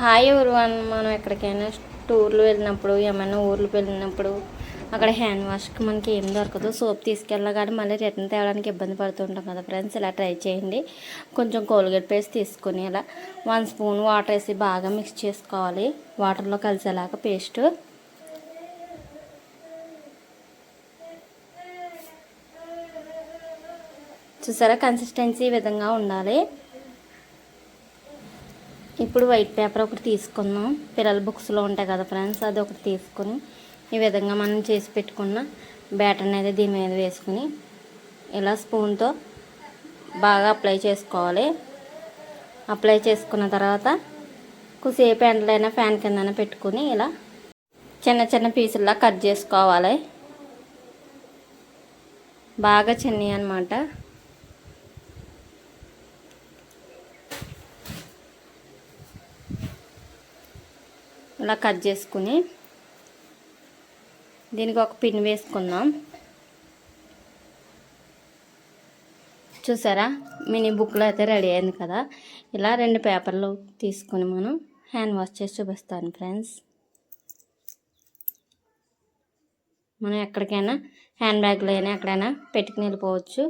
Hi everyone మనం ఎక్కడికైనా టూర్లు వెళ్ళినప్పుడు ఏమైనా ఊర్లకు వెళ్ళినప్పుడు అక్కడ హ్యాండ్ వాష్కి మనకి ఏం దొరకదు. సోప్ తీసుకెళ్ళా కానీ మళ్ళీ రిటర్న్ తేవడానికి ఇబ్బంది పడుతుంటాం కదా ఫ్రెండ్స్ ఇలా ట్రై చేయండి. కొంచెం కోల్గేట్ పేస్ట్ తీసుకొని ఇలా వన్ స్పూన్ వాటర్ వేసి బాగా మిక్స్ చేసుకోవాలి. వాటర్లో కలిసేలాగా పేస్ట్ చూసారా? కన్సిస్టెన్సీ ఈ విధంగా ఉండాలి. ఇప్పుడు వైట్ పేపర్ ఒకటి తీసుకుందాం. పిల్లల బుక్స్లో ఉంటాయి కదా ఫ్రెండ్స్ అది ఒకటి తీసుకొని ఈ విధంగా మనం చేసి పెట్టుకున్న బ్యాటర్ అనేది దీని మీద వేసుకుని ఇలా స్పూన్తో బాగా అప్లై చేసుకోవాలి. అప్లై చేసుకున్న తర్వాత కొద్దిసేపు ఎండలైనా ఫ్యాన్ కిందన పెట్టుకుని ఇలా చిన్న చిన్న పీసుల్లా కట్ చేసుకోవాలి. బాగా చిన్నవి అనమాట ఇలా కట్ చేసుకుని దీనికి ఒక పిన్ వేసుకుందాం. చూసారా? మినీ బుక్లో అయితే రెడీ అయింది కదా? ఇలా రెండు పేపర్లు తీసుకొని మనం హ్యాండ్ వాష్ చేసి చూపిస్తాను ఫ్రెండ్స్. మనం ఎక్కడికైనా హ్యాండ్ బ్యాగ్లో అయినా ఎక్కడైనా పెట్టుకుని వెళ్ళిపోవచ్చు.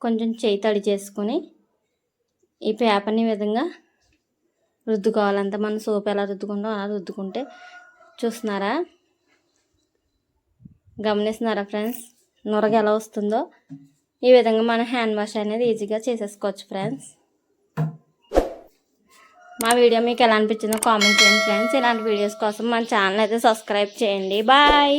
కొంచెం చేయి తడి చేసుకొని ఈ పేపర్ని విధంగా రుద్దుకోవాలి. రుద్దుకోవాలంతా మనం సోప్ ఎలా రుద్దుకుంటాం అలా రుద్దుకుంటే చూస్తున్నారా? గమనిస్తున్నారా ఫ్రెండ్స్? నొరగ ఎలా వస్తుందో? ఈ విధంగా మనం హ్యాండ్ వాష్ అనేది ఈజీగా చేసేసుకోవచ్చు ఫ్రెండ్స్. మా వీడియో మీకు ఎలా అనిపించిందో కామెంట్ చేయండి ఫ్రెండ్స్. ఇలాంటి వీడియోస్ కోసం మన ఛానల్ అయితే సబ్స్క్రైబ్ చేయండి. బాయ్.